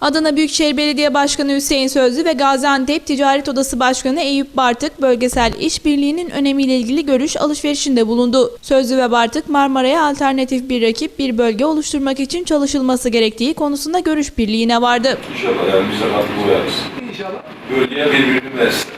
Adana Büyükşehir Belediye Başkanı Hüseyin Sözlü ve Gaziantep Ticaret Odası Başkanı Eyüp Bartık bölgesel işbirliğinin önemiyle ilgili görüş alışverişinde bulundu. Sözlü ve Bartık Marmara'ya alternatif bir rakip bir bölge oluşturmak için çalışılması gerektiği konusunda görüş birliğine vardı. İnşallah yani biz de katkı koyarız. İnşallah. Bölgeye birbirini versin.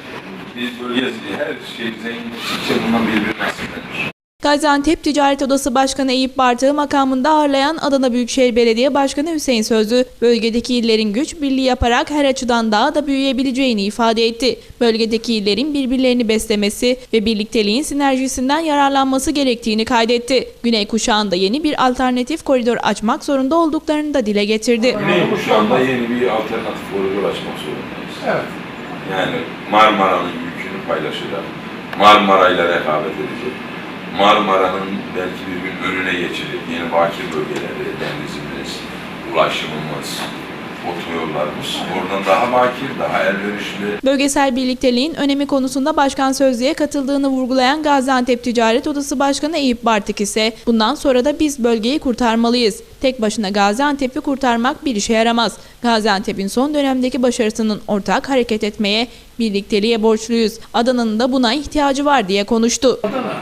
Biz bölge her şey zenginlik için bundan birbirini nasiplenir. Gaziantep Ticaret Odası Başkanı Eyüp Bartık'ı makamında ağırlayan Adana Büyükşehir Belediye Başkanı Hüseyin Sözlü, bölgedeki illerin güç birliği yaparak her açıdan daha da büyüyebileceğini ifade etti. Bölgedeki illerin birbirlerini beslemesi ve birlikteliğin sinerjisinden yararlanması gerektiğini kaydetti. Güney kuşağında yeni bir alternatif koridor açmak zorunda olduklarını da dile getirdi. Güney şu anda yeni bir alternatif koridor açmak zorundayız. Evet. Yani Marmara'nın yükünü paylaşacak. Marmara ile rekabet edecek. Marmara'nın belki bir gün önüne geçecek yeni bakir bölgeleri, denizimiz, ulaşımımız, otoyollarımız oradan daha bakir, daha elverişli, Bölgesel birlikteliğin önemi konusunda Başkan Sözlü'ye katıldığını vurgulayan Gaziantep Ticaret Odası Başkanı Eyüp Bartık ise bundan sonra da biz bölgeyi kurtarmalıyız. Tek başına Gaziantep'i kurtarmak bir işe yaramaz. Gaziantep'in son dönemdeki başarısının ortak hareket etmeye, birlikteliğe borçluyuz. Adana'nın da buna ihtiyacı var diye konuştu. Adana,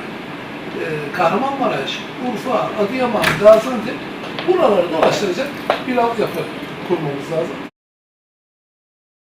Kahramanmaraş, Urfa, Adıyaman, Gaziantep buraları dolaştıracak bir altyapı kurmamız lazım.